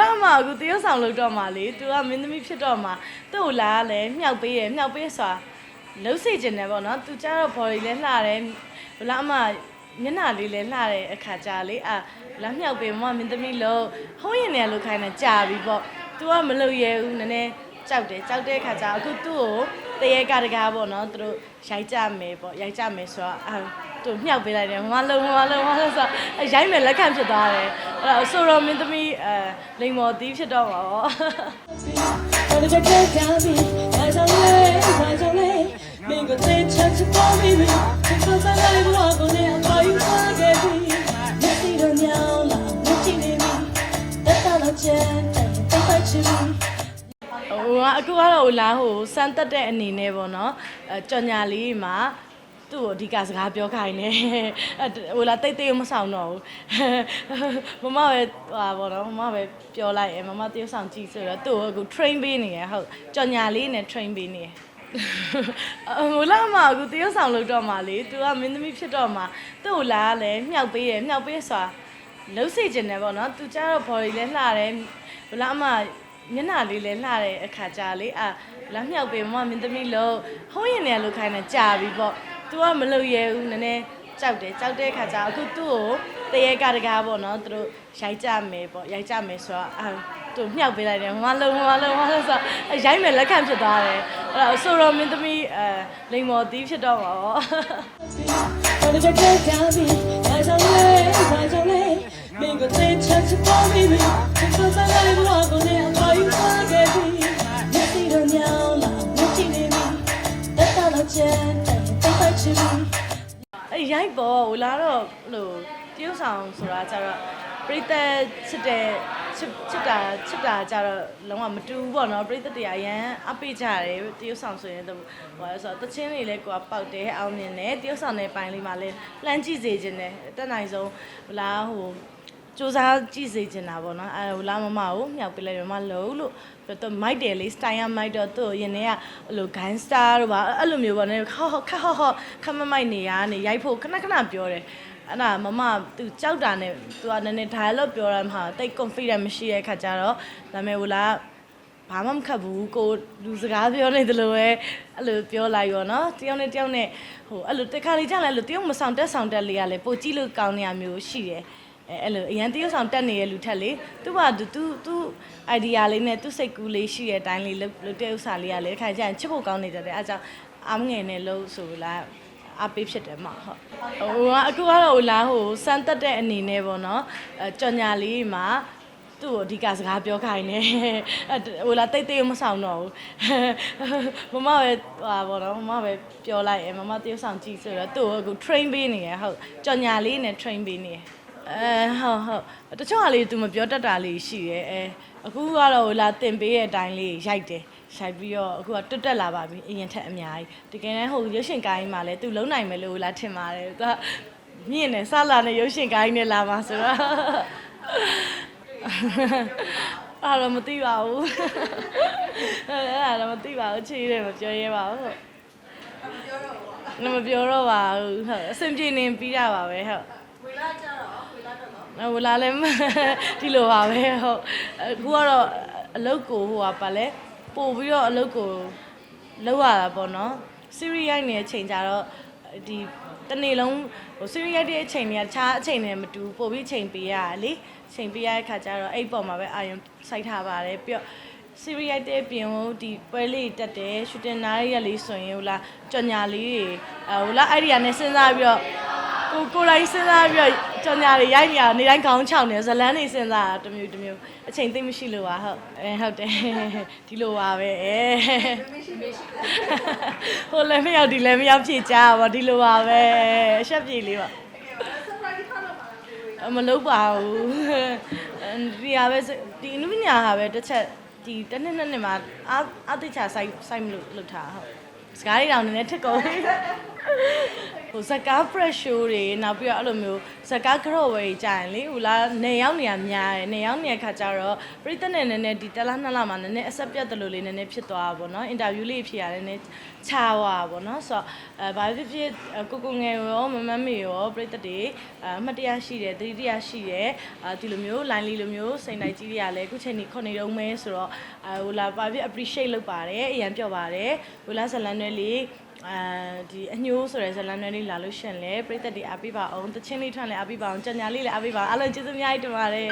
လာမအခုတရုတ်ဆောင်လုပ်တော့မှလေ तू ကမင်းသမီးဖြစ်တော့မှသူ့ကိုလာကလည်းမြောက်ပေးရမြောက်ပေးဆိုတာလှုပ်စေခြင်းတယ်ပေါ့နော် तू ကျတော့ body လည်းလှတယ်ဘလာမမျက်နှာလေးလည်းလှတဲ့အခါကြာလေအာလာမြောက်ပေးမမမင်းသမီးလို့ဟိုးရင်လည်းလို့ခိုင်းနေကြာပြီပေါ့ तू ကမလုပ်ရဲဘူးနည်းနည်းကြောက်တယ်ကြောက်တဲ့အခါကျအခုသူ့ကိုတရေကတကားပေါ့နော်သူတို့ရိုက်ကြမယ်ပေါ့ရိုက်ကြမယ်ဆိုတော့အာ သူမြှောက်ပေးလိုက်တယ်မမလုံမမလုံမမလုံဆိုတော့ရိုက်မယ်လက်ခံဖြစ်သွားတယ်အဲ့တော့ဆိုတော့မင်းသမီးအဲလိမ္မော်သီးဖြစ်တော့မှာပေါ့ဟိုကအခုကတော့ဟိုလမ်းဟိုစမ်းတက်တဲ့အနေနဲ့ပေါ့နော်အဲကြော်ညာလေးမှာ သူ့ကိုအဓိကစကားပြောခိုင်းနေအဲဟိုလာတိတ်တိတ်မဆောင်တော့ဘူးမမပဲဟာပေါ့နော်မမပဲပြောလိုက်အဲမမတရုပ်ဆောင်ကြည့်ဆိုတော့သူ့ကိုအခု train ပေးနေရဟုတ်ကြော်ညာလေးနဲ့ train ပေးနေရဟိုလာမအခုတရုပ်ဆောင်လုပ်တော့မှလေ तू ကမင်းသမီးဖြစ်တော့မှသူ့ကိုလာကလည်းမြောက်ပေးရမြောက်ပေးဆိုတာလှုပ်စေခြင်းတယ်ပေါ့နော် तू ကျတော့ body လည်းလှတယ်ဘလာမမျက်နှာလေးလည်းလှတဲ့အခါကြာလေအာလာမြောက်ပေးမမမင်းသမီးလို့ဟိုးရင်လည်းလို့ခိုင်းနေကြာပြီပေါ့ သူကမလုပ်ရဲဘူးနည်းနည်းကြောက်တယ်ကြောက်တဲ့ခါကျအခုသူ့ကိုတရေကတကားပေါ့နော်သူတို့ရိုက်ကြမယ်ပေါ့ရိုက်ကြမယ်ဆိုတော့အာသူမြှောက်ပေးလိုက်တယ်မလုံးမလုံးမလုံးဆိုတော့ရိုက်မယ်လက်ခံဖြစ်သွားတယ်အဲ့တော့ဆိုတော့မင်းသမီးအဲလိမ်မော်သီးဖြစ်တော့မှာပေါ့မင်းကတဲ့ချက်ချပေါ်မိပြီသူစားလိုက်ဘဝကိုလည်း ရိုက်ပေါ့ဟိုလာတော့ဟိုတရုတ်ဆောင်ဆိုတာကြတော့ပရိသတ်ချစ်တဲ့ချစ်ချစ်တာချစ်တာကြတော့လုံးဝမတူဘူးပေါ့နော်ပရိသတ်တွေအရန်အပိကြတယ်တရုတ်ဆောင်ဆိုရင်တော့ဟိုဆိုတော့တချင်းတွေလည်းကိုကပောက်တယ်အောင်မြင်တယ်တရုတ်ဆောင်တဲ့ပိုင်းလေးမှာလည်းလှမ်းကြည့်စေခြင်းတယ်တက်နိုင်ဆုံးဟိုလာဟို စူးစမ်းကြည့်စေချင်တာပေါ့နော်အဲဟိုလာမမကိုမြောက်ပြလိုက်ရမလို့လို့ပြီးတော့မိုက်တယ်လေစတိုင်ရမိုက်တော့သူ့ရင်ထဲကဟိုဂိုင်းစတာတို့ပါအဲ့လိုမျိုးပေါ့နော်ခါခါခါခမမိုက်နေရနေရိုက်ဖို့ခဏခဏပြောတယ်အဲ့ဒါမမသူကြောက်တာနဲ့သူကနည်းနည်း dialogue ပြောရမှာတိတ် confident မရှိတဲ့ခါကျတော့ဒါပေမဲ့ဟိုလာဘာမှမခတ်ဘူးကိုလူစကားပြောနေတယ်လို့ပဲအဲ့လိုပြောလိုက်ရောနော်တယောက်နဲ့တယောက်နဲ့ဟိုအဲ့လိုတစ်ခါလေးကြာလဲလို့တယောက်မဆောင်တက်ဆောင်တက်လေးရလဲပိုကြည့်လို့ကောင်းနေရမျိုးရှိတယ် အဲအဲ့လိုအရန်တရုပ်ဆောင်တက်နေတဲ့လူထက်လေသူကသူသူသူ idea လေးနဲ့သူစိတ်ကူးလေးရှိတဲ့အတိုင်းလေးလုပ်လုပ်တဲ့ဥစ္စာလေးကလေတစ်ခါကျရင်ချစ်ဖို့ကောင်းနေတတ်တယ်အဲဒါကြောင့်အားမငယ်နဲ့လို့ဆိုလားအပေးဖြစ်တယ်မဟုတ်ဟိုကအခုကတော့ဟိုလားဟိုစမ်းတက်တဲ့အနေနဲ့ပေါ့နော်အဲကြော်ညာလေးမှာသူ့ကိုအဓိကစကားပြောခိုင်းနေအဲဟိုလာတိတ်တိတ်မဆောင်တော့ဘူးမမပဲဟာပေါ့နော်မမပဲပြောလိုက်အဲမမတရုပ်ဆောင်ကြည့်ဆိုတော့သူ့ကိုအခု train ပေးနေရဟုတ်ကြော်ညာလေးနဲ့ train ပေးနေရ အဲဟုတ်ဟုတ်တချို့ဟာလေး तू မပြောတတ်တာလေးရှိရဲအဲအခုကတော့လာတင်ပေးတဲ့အတိုင်းလေးရိုက်တယ်ရိုက်ပြီးတော့အခုကတွတ်တက်လာပါပြီအရင်ထက်အများကြီးတကယ်တမ်းဟိုရုပ်ရှင်ကိုင်းမှာလဲ तू လုံးနိုင်မယ်လို့လာထင်ပါတယ် तू မြင့်နေစလာနေရုပ်ရှင်ကိုင်းနဲ့လာမှာဆိုတော့အဲ့တော့မသိပါဘူးအဲ့ဒါတော့မသိပါဘူးချီးတယ်မပြောရဲပါဘူးဟုတ်မပြောတော့ပါဘူးဟုတ်အဆင်ပြေနေပြီးတာပါပဲဟုတ် ဟိုလာလဲဒီလိုပါပဲဟုတ်အခုကတော့အလုပ်ကိုဟိုကပါလဲပို့ပြီးတော့အလုပ်ကိုလောက်ရတာပေါ့နော်စီရီရိုက်နေတဲ့အချိန်ကြတော့ဒီတနေ့လုံးဟိုစီရီရိုက်တဲ့အချိန်တွေကတခြားအချိန်တွေမတူဘူးပို့ပြီးချိန်ပေးရတယ်လေချိန်ပေးရတဲ့ခါကျတော့အဲ့ပေါ်မှာပဲအာရုံစိုက်ထားပါတယ်ပြီးတော့စီရီရိုက်တဲ့ပြင်ဟိုဒီပွဲလေးတက်တယ်ရှူတင်နားရလေးဆိုရင်ဟိုလာကြော်ညာလေးတွေအဲဟိုလာအဲ့ဒီကနေစဉ်းစားပြီးတော့ကိုကိုယ်တိုင်းစဉ်းစားပြီးတော့ ကြော်ညာတွေရိုက်နေရနေတိုင်းခေါင်းချောင်းနေဇလန်းနေစဉ်းစားတာတစ်မျိုးတစ်မျိုးအချိန်သိမ့်မရှိလို့ပါဟုတ်အဲဟုတ်တယ်ဒီလိုပါပဲအဲဟိုလည်းမရောက်ဒီလည်းမရောက်ဖြည့်ကြပါဒီလိုပါပဲအချက်ပြေလေးပါအမလုပ်ပါဘူးဒီဟာပဲဒီအနုပညာဟာပဲတစ်ချက်ဒီတစ်နှစ်နှစ်နှစ်မှာအာအသိချာစိုက်စိုက်မလို့လုပ်ထားဟုတ်စကားလေးတောင်နည်းနည်းထစ်ကုန် ဟိုဇကား fresh show တွေနောက်ပြီးတော့အဲ့လိုမျိုးဇကား crowd ဝေးကြာရင်လေဟိုလားနေရောက်နေရများတယ်နေရောက်နေတဲ့ခါကျတော့ပရိသတ်နဲ့နည်းနည်းဒီတလားနှစ်လမှာနည်းနည်းအဆက်ပြတ်တယ်လို့လေးနည်းနည်းဖြစ်သွားတာပေါ့နော်အင်တာဗျူးလေးဖြစ်ရတယ်နည်းချာသွားတာပေါ့နော်ဆိုတော့အဲဘာဖြစ်ဖြစ်ကိုကိုငယ်ရောမမမေရောပရိသတ်တွေအမှတ်တရရှိတယ်တတိတရရှိတယ်အဲဒီလိုမျိုး line လေးလိုမျိုးစိန်တိုင်းကြီးတွေကလည်းအခုချိန်นี้ခုနေတော့မဲဆိုတော့အဲဟိုလာဘာဖြစ် appreciate လုပ်ပါတယ်အရင်ပြောပါတယ်ဟိုလာဇလန်တွေလေး အဲဒီအညိုးဆိုတဲ့ဇလန်တွေလေးလာလို့ရှင်လေပြိသက်တွေအားပေးပါအောင်တချင်းလေးထွန်းလည်းအားပေးပါအောင်ကြံညာလေးလည်းအားပေးပါအောင်အားလုံးကျေးဇူးအများကြီးတင်ပါတယ်